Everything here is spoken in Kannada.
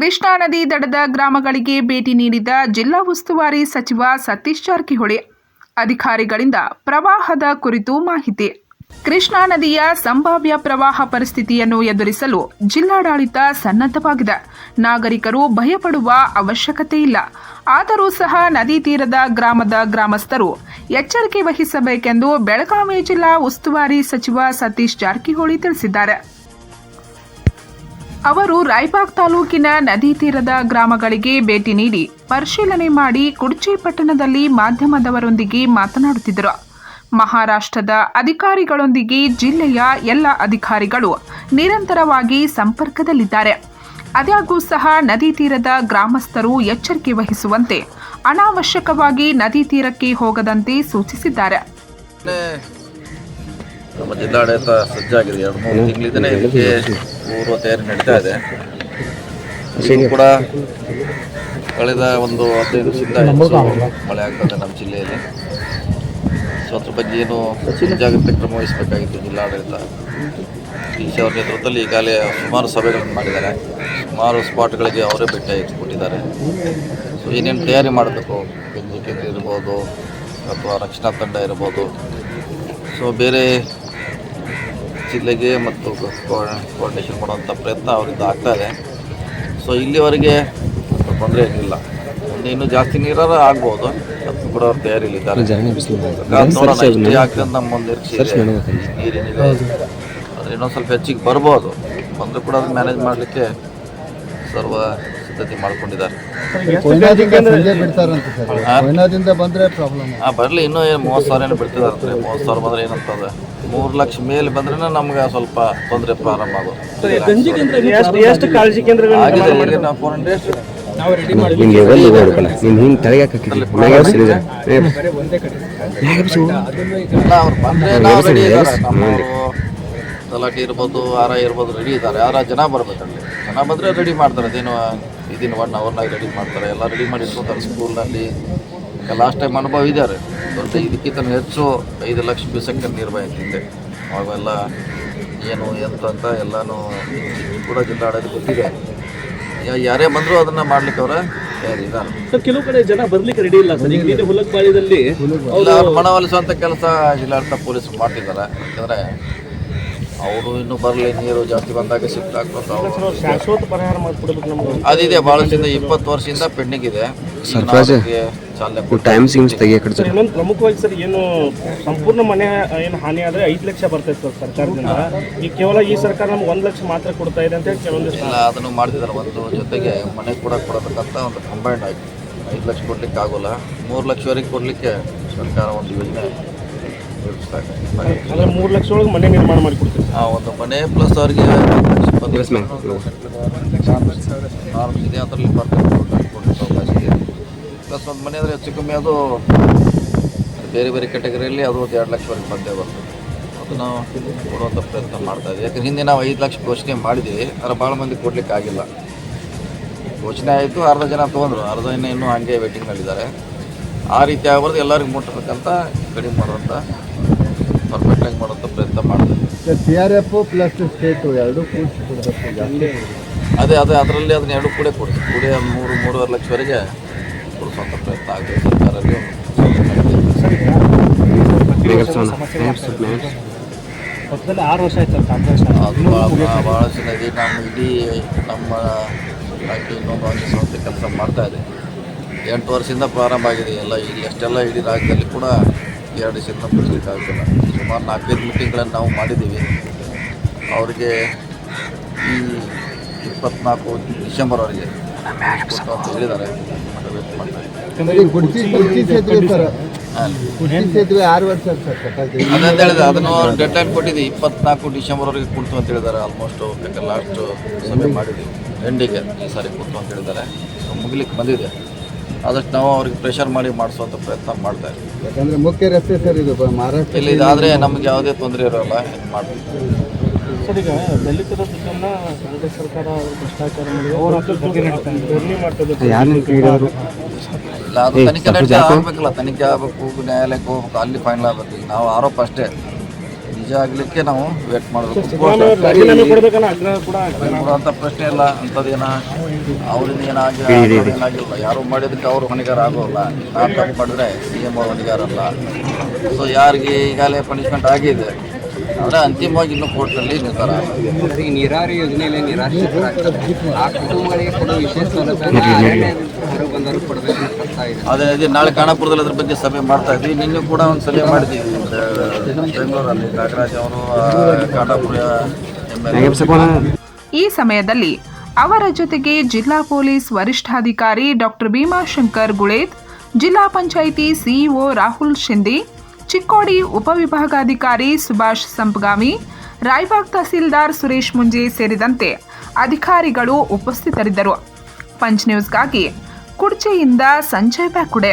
ಕೃಷ್ಣಾ ನದಿ ದಡದ ಗ್ರಾಮಗಳಿಗೆ ಭೇಟಿ ನೀಡಿದ ಜಿಲ್ಲಾ ಉಸ್ತುವಾರಿ ಸಚಿವ ಸತೀಶ್ ಜಾರಕಿಹೊಳಿ ಅಧಿಕಾರಿಗಳಿಂದ ಪ್ರವಾಹದ ಕುರಿತು ಮಾಹಿತಿ. ಕೃಷ್ಣಾ ನದಿಯ ಸಂಭಾವ್ಯ ಪ್ರವಾಹ ಪರಿಸ್ಥಿತಿಯನ್ನು ಎದುರಿಸಲು ಜಿಲ್ಲಾಡಳಿತ ಸನ್ನದ್ಧವಾಗಿದೆ. ನಾಗರಿಕರು ಭಯಪಡುವ ಅವಶ್ಯಕತೆ ಇಲ್ಲ. ಆದರೂ ಸಹ ನದಿ ತೀರದ ಗ್ರಾಮದ ಗ್ರಾಮಸ್ಥರು ಎಚ್ಚರಿಕೆ ವಹಿಸಬೇಕೆಂದು ಬೆಳಗಾವಿ ಜಿಲ್ಲಾ ಉಸ್ತುವಾರಿ ಸಚಿವ ಸತೀಶ್ ಜಾರಕಿಹೊಳಿ ತಿಳಿಸಿದ್ದಾರೆ. ಅವರು ರಾಯಬಾಗ್ ತಾಲೂಕಿನ ನದಿ ತೀರದ ಗ್ರಾಮಗಳಿಗೆ ಭೇಟಿ ನೀಡಿ ಪರಿಶೀಲನೆ ಮಾಡಿ ಕುಡ್ಚಿ ಪಟ್ಟಣದಲ್ಲಿ ಮಾಧ್ಯಮದವರೊಂದಿಗೆ ಮಾತನಾಡುತ್ತಿದ್ದರು. ಮಹಾರಾಷ್ಟ್ರದ ಅಧಿಕಾರಿಗಳೊಂದಿಗೆ ಜಿಲ್ಲೆಯ ಎಲ್ಲ ಅಧಿಕಾರಿಗಳು ನಿರಂತರವಾಗಿ ಸಂಪರ್ಕದಲ್ಲಿದ್ದಾರೆ. ಅದಾಗೂ ಸಹ ನದಿ ತೀರದ ಗ್ರಾಮಸ್ಥರು ಎಚ್ಚರಿಕೆ ವಹಿಸುವಂತೆ ಅನಾವಶ್ಯಕವಾಗಿ ನದಿ ತೀರಕ್ಕೆ ಹೋಗದಂತೆ ಸೂಚಿಸಿದ್ದಾರೆ. ನಮ್ಮ ಜಿಲ್ಲಾಡಳಿತ ಸಜ್ಜಾಗಿದೆ. ಎರಡು ಮೂರು ತಿಂಗಳಿಂದನೇ ಇದಕ್ಕೆ ಪೂರ್ವ ತಯಾರಿ ನಡೀತಾ ಇದೆ. ಇದು ಕೂಡ ಕಳೆದ ಒಂದು ಹದಿನೈದು ದಿವಸದಿಂದ ಹೆಚ್ಚು ಮಳೆ ಆಗ್ತದೆ ನಮ್ಮ ಜಿಲ್ಲೆಯಲ್ಲಿ. ಸೊ ಅದ್ರ ಬಗ್ಗೆ ಏನು ಮುಂಜಾಗ್ರತೆ ಕ್ರಮ ವಹಿಸಬೇಕಾಗಿತ್ತು ಜಿಲ್ಲಾಡಳಿತ? ಡಿ ಅವರ ನೇತೃತ್ವದಲ್ಲಿ ಈಗಾಗಲೇ ಸುಮಾರು ಸಭೆಗಳನ್ನು ಮಾಡಿದ್ದಾರೆ. ಸುಮಾರು ಸ್ಪಾಟ್ಗಳಿಗೆ ಅವರೇ ಭೇಟಿ ಇಟ್ಕೊಟ್ಟಿದ್ದಾರೆ ಸೊ ಏನೇನು ತಯಾರಿ ಮಾಡಬೇಕು? ಗಂಜಿ ಕೇಂದ್ರ ಇರ್ಬೋದು ಅಥವಾ ರಕ್ಷಣಾ ತಂಡ ಇರ್ಬೋದು. ಸೊ ಬೇರೆ ಜಿಲ್ಲೆಗೆ ಮತ್ತು ಕೋಆರ್ಡಿನೇಷನ್ ಮಾಡುವಂಥ ಪ್ರಯತ್ನ ಅವರಿಂದ ಆಗ್ತಾ ಇದೆ. ಸೊ ಇಲ್ಲಿವರೆಗೆ ತೊಂದರೆ ಏನಿಲ್ಲ. ಮುಂದೆ ಇನ್ನೂ ಜಾಸ್ತಿ ನೀರಾರು ಆಗ್ಬೋದು. ಅದು ಕೂಡ ಅವ್ರು ತಯಾರಿಯಲ್ಲಿದ್ದಾರೆ. ನೋಡೋಣ ಆಗ್ತದೆ ನಮ್ಮ ಒಂದು. ಆದರೆ ಇನ್ನೊಂದು ಸ್ವಲ್ಪ ಹೆಚ್ಚಿಗೆ ಬರ್ಬೋದು. ಬಂದರೂ ಕೂಡ ಅದು ಮ್ಯಾನೇಜ್ ಮಾಡಲಿಕ್ಕೆ ಸರ್ವ ಸಿದ್ಧತೆ ಮಾಡ್ಕೊಂಡಿದ್ದಾರೆ. ಬರಲಿ ಇನ್ನೂ ಏನು ಮೂವತ್ತು ಸಾವಿರ ಏನು ಬಿಡ್ತಿದ್ದಾರೆ ಮೂವತ್ತು ಸಾವಿರ ಬಂದ್ರೆ ಏನಂತಂದ್ರೆ. ಮೂರು ಲಕ್ಷ ಮೇಲೆ ಬಂದ್ರೆ ನಮ್ಗೆ ಸ್ವಲ್ಪ ತೊಂದರೆ ಪ್ರಾರಂಭ ಆಗೋದು ನಾವು ಫೋರ್ ಹಂಡ್ರೆಡ್ ನೀನ್ ಹಿಂಗ್ ತಲೆಗೆ ತಲಾಟಿ ಇರ್ಬೋದು ಆರ ಇರ್ಬೋದು ರೆಡಿ ಇದ್ದಾರೆ. ಯಾರ ಜನ ಬರ್ಬೇಕಲ್ಲಿ. ಜನ ಬಂದ್ರೆ ರೆಡಿ ಮಾಡ್ತಾರೆ ಅದೇನು ಇದೀನ ಒನ್ ಅವರ್ನಾಗ ರೆಡಿ ಮಾಡ್ತಾರೆ. ಎಲ್ಲ ರೆಡಿ ಮಾಡಿ ಇಟ್ಕೊತಾರೆ. ಸ್ಕೂಲ್ನಲ್ಲಿ ಲಾಸ್ಟ್ ಟೈಮ್ ಅನುಭವ ಇದ್ದಾರೆ ದೊಡ್ಡ ಇದಕ್ಕಿಂತ ಹೆಚ್ಚು ಐದು ಲಕ್ಷ ಬೀಸಕ್ಕೆ ನೀರು ಬಾಯ್ತಿದ್ದೆ ಅವೆಲ್ಲ ಏನು ಎಂತ ಅಂತ ಎಲ್ಲನೂ ಕೂಡ ಜಿಲ್ಲಾಡಳಿತ ಗೊತ್ತಿದೆ. ಯಾರೇ ಬಂದರೂ ಅದನ್ನು ಮಾಡ್ಲಿಕ್ಕೆ ಅವರ ಸರ್ ಕೆಲವು ಕಡೆ ಜನ ಬರ್ಲಿಕ್ಕೆ ರೆಡಿ ಇಲ್ಲ ಸರ್. ಈಗ ಹುಲಕ್ಬಾಳಿದಲ್ಲಿ ಮನವೊಲಿಸುವಂಥ ಕೆಲಸ ಜಿಲ್ಲಾಡಳಿತ ಪೊಲೀಸರು ಮಾಡ್ತಿದ್ದಾರೆ. ಯಾಕಂದರೆ ಅವರು ಇನ್ನು ಬರಲಿ ನೀರು ಜಾಸ್ತಿ ಬಂದಾಗ ಶಿಫ್ಟ್ ಆಗ್ಬೇಕು ಅವ್ರು. ಶಾಶ್ವತ ಪರಿಹಾರ ಮಾಡ್ಕೊಡ್ಬೇಕು ನಮ್ಗೆ. ಅದಿದೆ ಭಾಳಷ್ಟಿಂದ ಇಪ್ಪತ್ತು ವರ್ಷದಿಂದ ಪೆಂಡಿಂಗ್ ಇದೆ. ಸರ್ಫರಾಜ್? ಟೈಮ್ ಸಿಮ್ಸ್ ಸರ್ ಇನ್ನೊಂದು ಪ್ರಮುಖವಾಗಿ ಸರ್ ಏನು ಸಂಪೂರ್ಣ ಮನೆ ಏನು ಹಾನಿ ಆದ್ರೆ ಐದು ಲಕ್ಷ ಬರ್ತೈತೆ ಸರ್ ಸರ್ಕಾರದಿಂದ. ಈ ಕೇವಲ ಈ ಸರ್ಕಾರ ನಮ್ಗೆ ಒಂದು ಲಕ್ಷ ಮಾತ್ರ ಕೊಡ್ತಾ ಇದೆ ಅಂತ ಹೇಳಿ ಕೆಲವೊಂದಿಷ್ಟು ಇಲ್ಲ ಅದನ್ನು ಮಾಡ್ತಿದ್ದಾರೆ. ಒಂದು ಜೊತೆಗೆ ಮನೆ ಕೂಡ ಕೊಡಬೇಕಂತ ಒಂದು ಕಂಬೈಂಡ್ ಆಗಿ ಐದು ಲಕ್ಷ ಕೊಡ್ಲಿಕ್ಕೆ ಆಗೋಲ್ಲ ಮೂರು ಲಕ್ಷವರೆಗೆ ಕೊಡಲಿಕ್ಕೆ ಸರ್ಕಾರ ಒಂದು ಯೋಜನೆ. ಅಂದ್ರೆ ಮೂರು ಲಕ್ಷ ಒಳಗೆ ಮನೆ ನಿರ್ಮಾಣ ಮಾಡಿ ಕೊಡ್ತೀವಿ ಆ ಒಂದು ಮನೆ ಪ್ಲಸ್ ಅವ್ರಿಗೆ ನಾರ್ಮಲ್ ಇದೆ ಅದರಲ್ಲಿ ಬರ್ಕೊಂಡು ಕೊಡಲಿಕ್ಕೆ ಅವಕಾಶ ಇದೆ ಪ್ಲಸ್ ಒಂದು ಮನೆ ಅಂದರೆ ಹೆಚ್ಚು ಕಮ್ಮಿ ಅದು ಬೇರೆ ಬೇರೆ ಕ್ಯಾಟಗರಿಯಲ್ಲಿ ಅದು ಒಂದು ಎರಡು ಲಕ್ಷವರೆಗೆ ಬಂದೇ ಬರ್ತದೆ. ಅದು ನಾವು ಕೊಡುವಂಥ ಪ್ರಯತ್ನ ಮಾಡ್ತಾ ಇದ್ದೀವಿ ಯಾಕಂದ್ರೆ ಹಿಂದೆ ನಾವು ಐದು ಲಕ್ಷ ಘೋಷಣೆ ಮಾಡಿದ್ವಿ. ಆದರೆ ಭಾಳ ಮಂದಿ ಕೊಡಲಿಕ್ಕೆ ಆಗಿಲ್ಲ. ಘೋಷಣೆ ಆಯಿತು ಅರ್ಧ ಜನ ತೊಗೊಂಡ್ರು. ಅರ್ಧ ಜನ ಇನ್ನೂ ಹಾಗೆ ವೇಟಿಂಗ್ನಲ್ಲಿದ್ದಾರೆ ಆ ರೀತಿ ಆಗಬಾರ್ದು ಎಲ್ಲರಿಗೂ ಮುಟ್ಟಬೇಕಂತ ಕಡಿಮೆ ಮಾಡುವಂಥ ಪರ್ಫೆಕ್ಟಾಗಿ ಮಾಡುವಂಥ ಪ್ರಯತ್ನ ಮಾಡ್ತೀವಿ C R F plus state ಎರಡು ಕೂಡಿಸಿ ಕೊಡಬೇಕು ಜಾಸ್ತಿ ಅದೇ ಅದೇ ಅದರಲ್ಲಿ ಅದನ್ನ ಎರಡು ಕೂಡ ಕೊಡಿಸಿ ಕೂಡಿ ಒಂದು ಮೂರು ಮೂರುವರೆ ಲಕ್ಷವರೆಗೆ ಕೊಡಿಸುವಂಥ ಪ್ರಯತ್ನ ಆಗಿದೆ ಸರ್ಕಾರದಲ್ಲಿ ಆರು ವರ್ಷ ಆಯ್ತು ಅದು ಭಾಳ ಭಾಳ ಚೆನ್ನಾಗಿ ನಮ್ಮ ಇಡೀ ನಮ್ಮ ಇಲಾಖೆ ಇನ್ನೊಂದು ಒಂದು ಸಂಸ್ಥೆ ಕೆಲಸ ಮಾಡ್ತಾ ಇದೆ. ಎಂಟು ವರ್ಷದಿಂದ ಪ್ರಾರಂಭ ಆಗಿದೆ. ಎಲ್ಲ ಇಲ್ಲಿ ಅಷ್ಟೆಲ್ಲ ಇಡೀ ರಾಜ್ಯದಲ್ಲಿ ಕೂಡ ಎರಡು ಮುಗಿಸ್ಲಿಕ್ಕೆ ಆಗ್ತಿಲ್ಲ ಸುಮಾರು ನಾಲ್ಕೈದು ಮೀಟಿಂಗ್ಗಳನ್ನು ನಾವು ಮಾಡಿದ್ದೀವಿ. ಅವರಿಗೆ ಈ ಇಪ್ಪತ್ನಾಲ್ಕು ಡಿಸೆಂಬರ್ವರೆಗೆ ಮುಗಿಸ್ಕೊಟ್ಟು ಅಂತ ಹೇಳಿದ್ದಾರೆ. ಅದಂತ ಹೇಳಿದೆ ಅದನ್ನು ಡೆಡ್ ಲೈನ್ ಕೊಟ್ಟಿದ್ದೆ ಇಪ್ಪತ್ನಾಲ್ಕು ಡಿಸೆಂಬರ್ವರೆಗೆ ಕೊಡ್ತು ಅಂತ ಹೇಳಿದ್ದಾರೆ. ಆಲ್ಮೋಸ್ಟ್ ಲಾಸ್ಟ್ ಸಮಯ ಮಾಡಿದ್ದೀವಿ. ಎಂಡಿಗೆ ಈ ಸಾರಿ ಕೊಡ್ತು ಅಂತ ಹೇಳಿದ್ದಾರೆ. ಮುಗಿಲಿಕ್ಕೆ ಬಂದಿದೆ. ಆದಷ್ಟು ನಾವು ಅವ್ರಿಗೆ ಪ್ರೆಷರ್ ಮಾಡಿ ಮಾಡಿಸುವಂಥ ಪ್ರಯತ್ನ ಮಾಡ್ತಾ ಇದ್ದೀವಿ. ಯಾಕಂದ್ರೆ ಮುಖ್ಯ ರಸ್ತೆ ಸರ್ ಇದು ಮಹಾರಾಷ್ಟ್ರ ಇಲ್ಲಿ ಇದಾದರೆ ನಮ್ಗೆ ಯಾವುದೇ ತೊಂದರೆ ಇರೋಲ್ಲ ಮಾಡ್ತೀವಿ. ಸರ್ ಈಗ ದಲಿತರ ದುಡ್ಡನ್ನ ಕಾಂಗ್ರೆಸ್ ಸರ್ಕಾರ ಭ್ರಷ್ಟಾಚಾರ ಮಾಡಿ ಧರಣಿ ಮಾಡ್ತದೆ. ಇಲ್ಲ ಅದು ತನಿಖೆ ನಡೀತಾ ಆಗಬೇಕಲ್ಲ ತನಿಖೆ ಆಗಬೇಕು ನ್ಯಾಯಾಲಯಕ್ಕೆ ಹೋಗ್ಬೇಕು ಅಲ್ಲಿ ಫೈನಲ್ ಆಗಬೇಕು. ನಾವು ಆರೋಪ ಅಷ್ಟೇ. ವಜಾ ಆಗಲಿಕ್ಕೆ ನಾವು ವೇಟ್ ಮಾಡಬೇಕು. ಅಂತ ಪ್ರಶ್ನೆ ಇಲ್ಲ ಅಂಥದ್ದೇನ ಅವರಿಂದ ಏನಾಗಿ ಏನಾಗಿಲ್ಲ. ಯಾರು ಮಾಡಿದಕ್ಕೆ ಅವರು ಹೊಣೆಗಾರ ಆಗೋಲ್ಲ. ನಾನು ತಪ್ಪು ಮಾಡಿದ್ರೆ ಸಿ ಎಂ ಅವ್ರು ಹೊಣೆಗಾರ ಅಲ್ಲ. ಸೊ ಯಾರಿಗೆ ಈಗಾಗಲೇ ಪನಿಷ್ಮೆಂಟ್ ಆಗಿದೆ? ಆದರೆ ಅಂತಿಮವಾಗಿ ಇನ್ನೂ ಕೋರ್ಟಲ್ಲಿ ನಿರ್ಧಾರ ನೀರಾವರಿ ಯೋಜನೆಯಲ್ಲಿ ನಿರಾಶ್ರಿತರಾಗ್ತಾರೆ. ಆ ಕುಟುಂಬಗಳಿಗೆ ಕೊಡುವ ವಿಶೇಷ ಅದೇ ಅದೇ ನಾಳೆ ಕಾಣಪುರದಲ್ಲಿ ಅದ್ರ ಬಗ್ಗೆ ಸಭೆ ಮಾಡ್ತಾ ಇದ್ವಿ. ನಿನ್ನೆ ಕೂಡ ಒಂದು ಸಭೆ ಮಾಡಿದ್ದೀವಿ ಬೆಂಗಳೂರಲ್ಲಿ ನಾಗರಾಜ್ ಅವರು ಈ ಸಮಯದಲ್ಲಿ ಅವರ ಜೊತೆಗೆ ಜಿಲ್ಲಾ ಪೊಲೀಸ್ ವರಿಷ್ಠಾಧಿಕಾರಿ ಡಾಕ್ಟರ್ ಭೀಮಾಶಂಕರ್ ಗುಳೇತ್ ಜಿಲ್ಲಾ ಪಂಚಾಯಿತಿ ಸಿಇಒ ರಾಹುಲ್ ಶಿಂದೆ ಚಿಕ್ಕೋಡಿ ಉಪವಿಭಾಗಾಧಿಕಾರಿ ಸುಭಾಷ್ ಸಂಪಗಾಮಿ ರಾಯಬಾಗ್ ತಹಸೀಲ್ದಾರ್ ಸುರೇಶ್ ಮುಂಜೆ ಸೇರಿದಂತೆ ಅಧಿಕಾರಿಗಳು ಉಪಸ್ಥಿತರಿದ್ದರು. ಪಂಚ್ ನ್ಯೂಸ್ಗಾಗಿ ಕುಡ್ಚೆಯಿಂದ ಸಂಜಯ್ ಬ್ಯಾಕುಡೆ.